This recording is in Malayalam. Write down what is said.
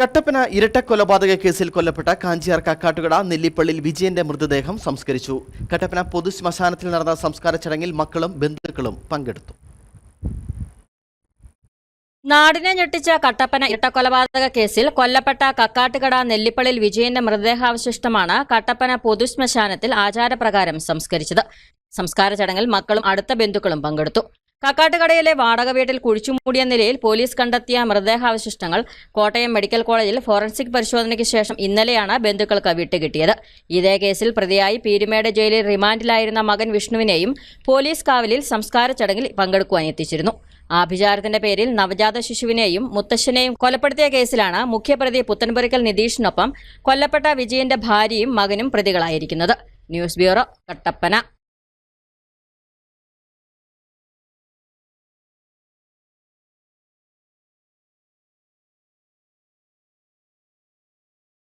കട്ടപ്പന ഇരട്ട കൊലപാതക കേസിൽ കൊല്ലപ്പെട്ട കാഞ്ചിയാർ കക്കാട്ടുകട നെല്ലിപ്പള്ളിൽ വിജയന്റെ മൃതദേഹം സംസ്കരിച്ചു. കട്ടപ്പന പൊതു ശ്മശാനത്തിൽ നടന്ന സംസ്കാര ചടങ്ങിൽ മക്കളും ബന്ധുക്കളും പങ്കെടുത്തു. നാടിനെ ഞെട്ടിച്ച കട്ടപ്പന ഇരട്ടക്കൊലപാതക കേസിൽ കൊല്ലപ്പെട്ട കക്കാട്ടുകട നെല്ലിപ്പള്ളിൽ വിജയന്റെ മൃതദേഹാവശിഷ്ടമാണ് കട്ടപ്പന പൊതുശ്മശാനത്തിൽ ആചാരപ്രകാരം സംസ്കരിച്ചത്. സംസ്കാര ചടങ്ങിൽ മക്കളും അടുത്ത ബന്ധുക്കളും പങ്കെടുത്തു. കക്കാട്ടുകടയിലെ വാടക വീട്ടിൽ കുഴിച്ചുമൂടിയ നിലയിൽ പോലീസ് കണ്ടെത്തിയ മൃതദേഹാവശിഷ്ടങ്ങൾ കോട്ടയം മെഡിക്കൽ കോളേജിൽ ഫോറൻസിക് പരിശോധനയ്ക്ക് ശേഷം ഇന്നലെയാണ് ബന്ധുക്കൾക്ക് വിട്ടുകിട്ടിയത്. ഇതേ കേസിൽ പ്രതിയായി പീരുമേട് ജയിലിൽ റിമാൻഡിലായിരുന്ന മകൻ വിഷ്ണുവിനെയും പോലീസ് കാവലിൽ സംസ്കാര ചടങ്ങിൽ പങ്കെടുക്കുവാൻ എത്തിച്ചിരുന്നു. ആഭിചാരത്തിന്റെ പേരിൽ നവജാത ശിശുവിനെയും മുത്തശ്ശനെയും കൊലപ്പെടുത്തിയ കേസിലാണ് മുഖ്യപ്രതി പുത്തൻപുരക്കൽ നിതീഷിനൊപ്പം കൊല്ലപ്പെട്ട വിജയന്റെ ഭാര്യയും മകനും പ്രതികളായിരിക്കുന്നത്. News bureau Kattappana.